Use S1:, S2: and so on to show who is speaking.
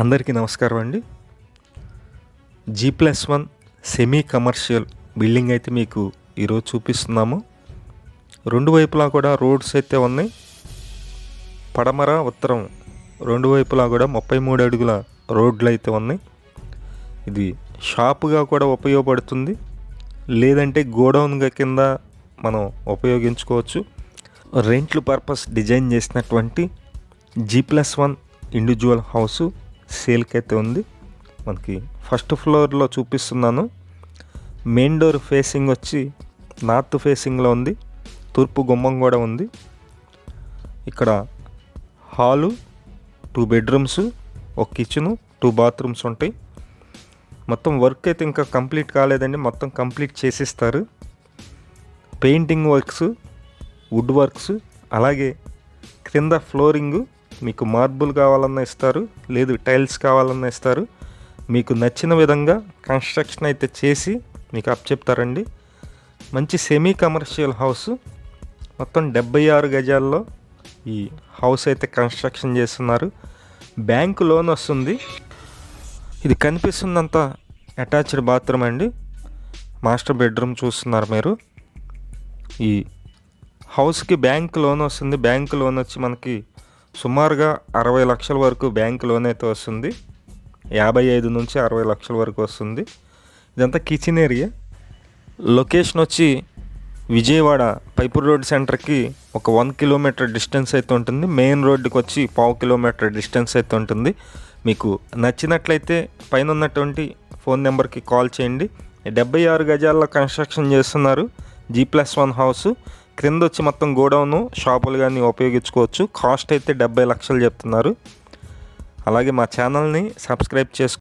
S1: అందరికీ నమస్కారం అండి. G plus one semi commercial building అయితే మీకు ఈరోజు చూపిస్తున్నాము. రెండు వైపులా కూడా రోడ్స్ అయితే ఉన్నాయి. పడమర ఉత్తరం రెండు వైపులా కూడా ముప్పై మూడు అడుగుల రోడ్లు అయితే ఉన్నాయి. ఇది షాపుగా కూడా ఉపయోగపడుతుంది. లేదంటే గోడౌన్గా కింద మనం ఉపయోగించుకోవచ్చు. రెంట్లు పర్పస్ డిజైన్ చేసినటువంటి G plus one individual house సేల్కి అయితే ఉంది. మనకి ఫస్ట్ ఫ్లోర్లో చూపిస్తున్నాను. మెయిన్ డోర్ ఫేసింగ్ వచ్చి నార్త్ ఫేసింగ్లో ఉంది. తూర్పు గుమ్మం కూడా ఉంది. ఇక్కడ హాలు టూ బెడ్రూమ్స్ ఒక కిచెను టూ బాత్రూమ్స్ ఉంటాయి. మొత్తం వర్క్ అయితే ఇంకా కంప్లీట్ కాలేదండి. మొత్తం కంప్లీట్ చేసిస్తారు. పెయింటింగ్ వర్క్స్ వుడ్ వర్క్స్ అలాగే క్రింద ఫ్లోరింగు మీకు మార్బుల్ కావాలన్నా ఇస్తారు లేదు టైల్స్ కావాలన్నా ఇస్తారు. మీకు నచ్చిన విధంగా కన్స్ట్రక్షన్ అయితే చేసి మీకు అప్ చెప్తారండి. మంచి సెమీ కమర్షియల్ హౌస్ మొత్తం డెబ్బై ఆరు గజాల్లో ఈ హౌస్ అయితే కన్స్ట్రక్షన్ చేస్తున్నారు. బ్యాంకు లోన్ వస్తుంది. ఇది కనిపిస్తుందంత అటాచ్డ్ బాత్రూమ్ అండి. మాస్టర్ బెడ్రూమ్ చూస్తున్నారు మీరు. ఈ హౌస్కి బ్యాంక్ లోన్ వస్తుంది. బ్యాంక్ లోన్ వచ్చి మనకి సుమారుగా అరవై లక్షల వరకు బ్యాంక్ లోన్ అయితే వస్తుంది. యాభై ఐదు నుంచి అరవై లక్షల వరకు వస్తుంది. ఇదంతా కిచెన్ ఏరియా. లొకేషన్ వచ్చి విజయవాడ పైపూర్ రోడ్ సెంటర్కి ఒక వన్ కిలోమీటర్ డిస్టెన్స్ అయితే ఉంటుంది. మెయిన్ రోడ్డుకి వచ్చి పావు కిలోమీటర్ డిస్టెన్స్ అయితే ఉంటుంది. మీకు నచ్చినట్లయితే పైన ఉన్నటువంటి ఫోన్ నెంబర్కి కాల్ చేయండి. డెబ్బై ఆరు గజాల్లో కన్స్ట్రక్షన్ చేస్తున్నారు. G plus one house. క్రింద వచ్చి మొత్తం గోడౌను షాపులు కానీ ఉపయోగించుకోవచ్చు. కాస్ట్ అయితే డెబ్బై లక్షలు చెప్తున్నారు. అలాగే మా ఛానల్ని సబ్స్క్రైబ్ చేసుకో